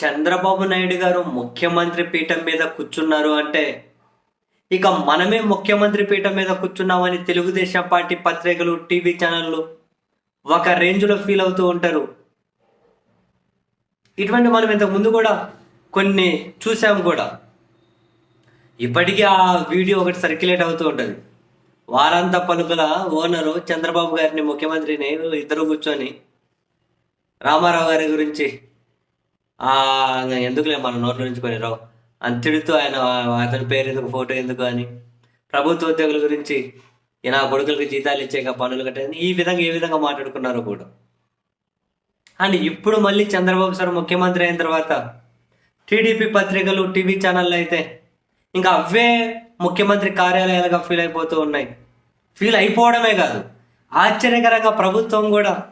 చంద్రబాబు నాయుడు గారు ముఖ్యమంత్రి పీఠం మీద కూర్చున్నారు అంటే ఇక మనమే ముఖ్యమంత్రి పీఠం మీద కూర్చున్నామని తెలుగుదేశం పార్టీ పత్రికలు టీవీ ఛానళ్ళు ఒక రేంజ్లో ఫీల్ అవుతూ ఉంటారు. ఇటువంటి మనం ఇంతకు ముందు కూడా కొన్ని చూసాం కూడా. ఇప్పటికీ ఆ వీడియో ఒకటి సర్క్యులేట్ అవుతూ ఉంటుంది. వారాంత పలుకుల ఓనరు చంద్రబాబు గారిని ముఖ్యమంత్రిని ఇద్దరు కూర్చొని రామారావు గారి గురించి ఎందుకులే మన నోట్ల నుంచి కొని రావు. అని తిడుతూ ఆయన అతని పేరు ఎందుకు ఫోటో ఎందుకు అని. ప్రభుత్వ ఉద్యోగుల గురించి ఈయన నా కొడుకులకి జీతాలు ఇచ్చాక పనులు కట్టేది. ఈ విధంగా ఏ విధంగా మాట్లాడుకున్నారో కూడా. అండ్ ఇప్పుడు మళ్ళీ చంద్రబాబు సార్ ముఖ్యమంత్రి అయిన తర్వాత టీడీపీ పత్రికలు టీవీ ఛానళ్ళు అయితే ఇంకా అవే ముఖ్యమంత్రి కార్యాలయాలుగా ఫీల్ అయిపోతూ ఉన్నాయి. ఫీల్ అయిపోవడమే కాదు. ఆశ్చర్యకరంగా ప్రభుత్వం కూడా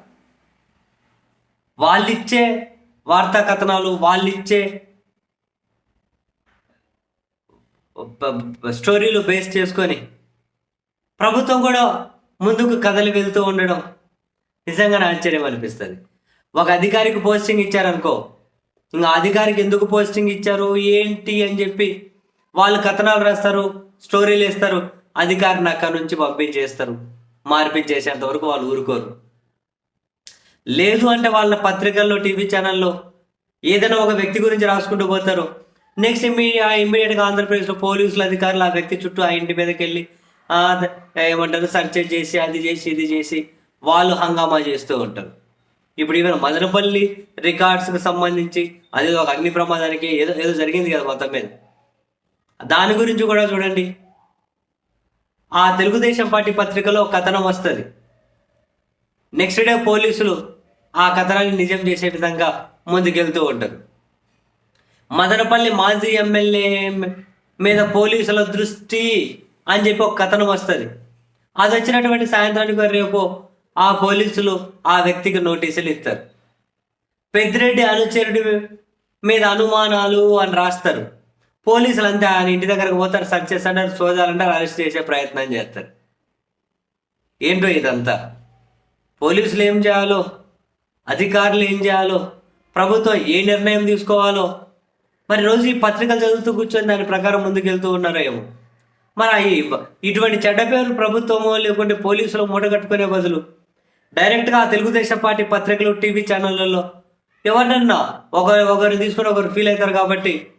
వాళ్ళిచ్చే వార్తా కథనాలు వాళ్ళిచ్చే ఇచ్చే స్టోరీలు బేస్ చేసుకొని ప్రభుత్వం కూడా ముందుకు కథలు వెళ్తూ ఉండడం నిజంగానే ఆశ్చర్యం అనిపిస్తుంది. ఒక అధికారికి పోస్టింగ్ ఇచ్చారనుకో ఇంకా అధికారికి ఎందుకు పోస్టింగ్ ఇచ్చారు ఏంటి అని చెప్పి వాళ్ళు కథనాలు రాస్తారు స్టోరీలు వేస్తారు అధికారిని అక్కడి నుంచి పంపించేస్తారు. మార్పించేసేంత వరకు వాళ్ళు ఊరుకోరు. లేదు అంటే వాళ్ళ పత్రికల్లో టీవీ ఛానల్లో ఏదైనా ఒక వ్యక్తి గురించి రాసుకుంటూ పోతారు. నెక్స్ట్ ఇమ్మీడియట్గా ఆంధ్రప్రదేశ్లో పోలీసులు అధికారులు ఆ వ్యక్తి చుట్టూ ఆ ఇంటి మీదకి వెళ్ళి ఏమంటారు సర్చ్ చేసి అది చేసి ఇది చేసి వాళ్ళు హంగామా చేస్తూ ఉంటారు. ఇప్పుడు ఈవెన్ మదనపల్లి రికార్డ్స్కి సంబంధించి అది ఒక అగ్ని ప్రమాదానికి ఏదో ఏదో జరిగింది కదా మొత్తం మీద. దాని గురించి కూడా చూడండి. ఆ తెలుగుదేశం పార్టీ పత్రికలో ఒక కథనం వస్తుంది. నెక్స్ట్ డే పోలీసులు ఆ కథనాన్ని నిజం చేసే విధంగా ముందుకెళ్తూ ఉంటారు. మదనపల్లి మాజీ ఎమ్మెల్యే మీద పోలీసుల దృష్టి అని చెప్పి ఒక కథనం వస్తుంది. అది వచ్చినటువంటి సాయంత్రానికి రేపు ఆ పోలీసులు ఆ వ్యక్తికి నోటీసులు ఇస్తారు. పెద్దిరెడ్డి అనుచరుడి మీద అనుమానాలు అని రాస్తారు. పోలీసులు అంతా ఆయన ఇంటి దగ్గరకు పోతారు సర్చ్ చేస్తారు సోదాలంటారు అరెస్ట్ చేసే ప్రయత్నం చేస్తారు. ఏంటో ఇదంతా? పోలీసులు ఏం చేయాలో? అధికారులు ఏం చేయాలో? ప్రభుత్వం ఏ నిర్ణయం తీసుకోవాలో? మరి రోజు ఈ పత్రికలు చదువుతూ కూర్చొని దాని ప్రకారం ముందుకెళ్తూ ఉన్నారో ఏమో. మరి ఇటువంటి చెడ్డ పేరు ప్రభుత్వమో లేకుంటే పోలీసులు మూటగట్టుకునే బదులు డైరెక్ట్గా తెలుగుదేశం పార్టీ పత్రికలు టీవీ ఛానళ్ళల్లో ఎవరినన్నా ఒకరు ఒకరు తీసుకుని ఒకరు ఫీల్ అవుతారు కాబట్టి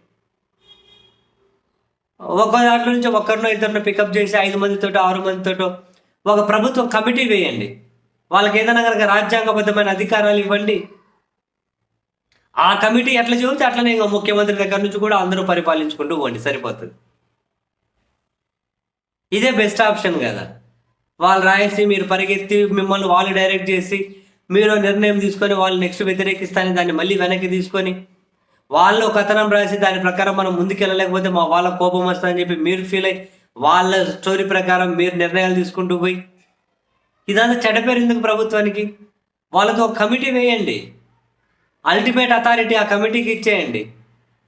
ఒక దాంట్లో నుంచి ఒకరినో ఇద్దరినో పికప్ చేసి ఐదు మందితోటో ఆరు మందితోటో ఒక ప్రభుత్వం కమిటీ వేయండి. వాళ్ళకి ఏదైనా కనుక రాజ్యాంగబద్ధమైన అధికారాలు ఇవ్వండి. ఆ కమిటీ ఎట్లా చెబితే అట్లనే ఇంకా ముఖ్యమంత్రి దగ్గర నుంచి కూడా అందరూ పరిపాలించుకుంటూ పోండి సరిపోతుంది. ఇదే బెస్ట్ ఆప్షన్ కదా. వాళ్ళు రాయేసి మీరు పరిగెత్తి మిమ్మల్ని వాళ్ళు డైరెక్ట్ చేసి మీరు నిర్ణయం తీసుకొని వాళ్ళు నెక్స్ట్ వ్యతిరేకిస్తానని దాన్ని మళ్ళీ వెనక్కి తీసుకొని వాళ్ళు కథనం రాసి దాని ప్రకారం మనం ముందుకెళ్ళలేకపోతే మా వాళ్ళ కోపం వస్తుందని చెప్పి మీరు ఫీల్ అయ్యి వాళ్ళ స్టోరీ ప్రకారం మీరు నిర్ణయాలు తీసుకుంటూ పోయి ఇదంతా చెడపేరు ఎందుకు ప్రభుత్వానికి? వాళ్ళతో ఒక కమిటీ వేయండి. అల్టిమేట్ అథారిటీ ఆ కమిటీకి ఇచ్చేయండి.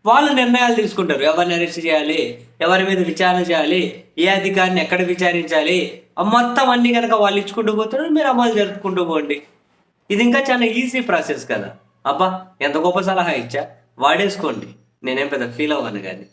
వాళ్ళు నిర్ణయాలు తీసుకుంటారు. ఎవరిని అరెస్ట్ చేయాలి? ఎవరి మీద విచారణ చేయాలి? ఏ అధికారిని ఎక్కడ విచారించాలి? ఆ మొత్తం అన్ని కనుక వాళ్ళు ఇచ్చుకుంటూ పోతున్నారు మీరు అమలు జరుపుకుంటూ పోండి. ఇది ఇంకా చాలా ఈజీ ప్రాసెస్ కదా. అబ్బా ఎంత గొప్ప సలహా ఇచ్చా. వాడేసుకోండి. నేనేం పెద్ద ఫీల్ అవ్వను కానీ